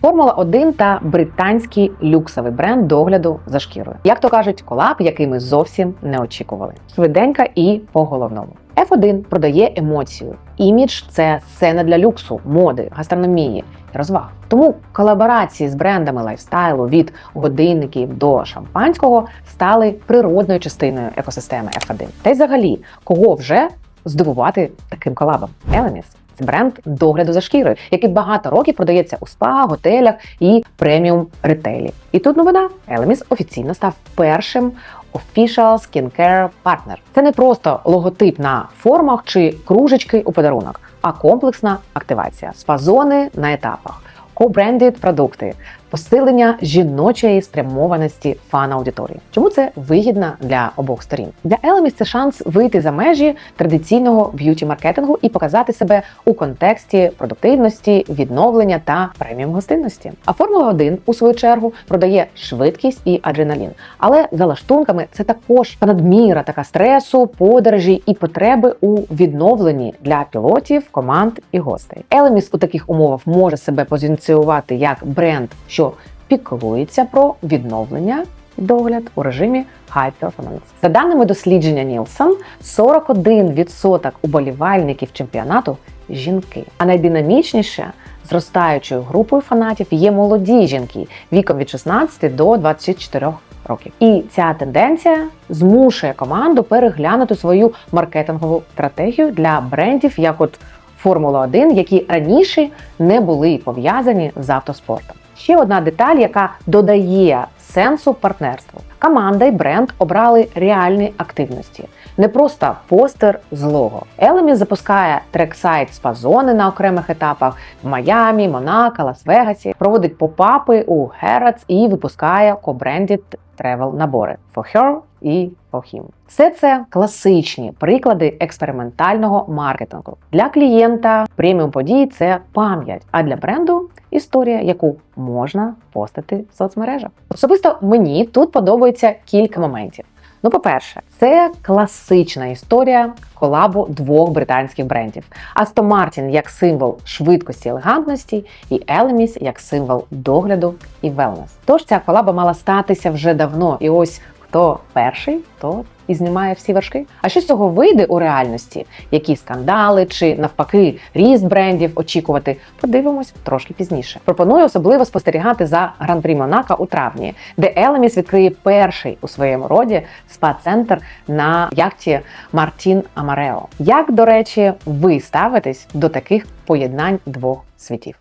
Формула 1 та британський люксовий бренд догляду за шкірою. Як то кажуть, колаб, який ми зовсім не очікували. Швиденька і по головному. F1 продає емоцію. Імідж це сцена для люксу, моди, гастрономії, і розваг. Тому колаборації з брендами лайфстайлу від годинників до шампанського стали природною частиною екосистеми F1. Та й взагалі, кого вже здивувати таким колабом? Це бренд догляду за шкірою, який багато років продається у спа, готелях і преміум ретейлі. І тут новина: Елеміс офіційно став першим Official Skincare Partner. Це не просто логотип на формах чи кружечки у подарунок, а комплексна активація, спазони на етапах, ко-брендед продукти, посилення жіночої спрямованості фан-аудиторії. Чому це вигідно для обох сторін? Для Elemis це шанс вийти за межі традиційного б'юті-маркетингу і показати себе у контексті продуктивності, відновлення та преміум гостинності. А Формула 1 у свою чергу продає швидкість і адреналін. Але за лаштунками це також надміра така стресу, подорожі і потреби у відновленні для пілотів, команд і гостей. Elemis у таких умовах може себе позиціонувати як бренд, що піклується про відновлення і догляд у режимі High Performance. За даними дослідження Нілсон, 41% уболівальників чемпіонату жінки. А найдинамічніше зростаючою групою фанатів є молоді жінки віком від 16 до 24 років. І ця тенденція змушує команду переглянути свою маркетингову стратегію для брендів, як от Формула 1, які раніше не були пов'язані з автоспортом. Ще одна деталь, яка додає сенсу партнерству. Команда і бренд обрали реальні активності, не просто постер з лого. Елемі запускає трек-сайт спа-зони на окремих етапах в Майамі, Монако, Лас-Вегасі, проводить попапи у Герац і випускає ко-брендід тревел набори for her і him. Все це класичні приклади експериментального маркетингу. Для клієнта преміум події це пам'ять, а для бренду історія, яку можна постити в соцмережах. Особисто мені тут подобається кілька моментів. Ну, по-перше, це класична історія колабу двох британських брендів: Aston Martin як символ швидкості, елегантності, і Elemis як символ догляду і велнес. Тож ця колаба мала статися вже давно, і ось хто перший, то і знімає всі вершки. А що з цього вийде у реальності? Які скандали чи навпаки ріст брендів очікувати? Подивимось трошки пізніше. Пропоную особливо спостерігати за гран-прі Монако у травні, де Елеміс відкриє перший у своєму роді спа-центр на яхті Мартін Амарео. Як до речі, ви ставитесь до таких поєднань двох світів?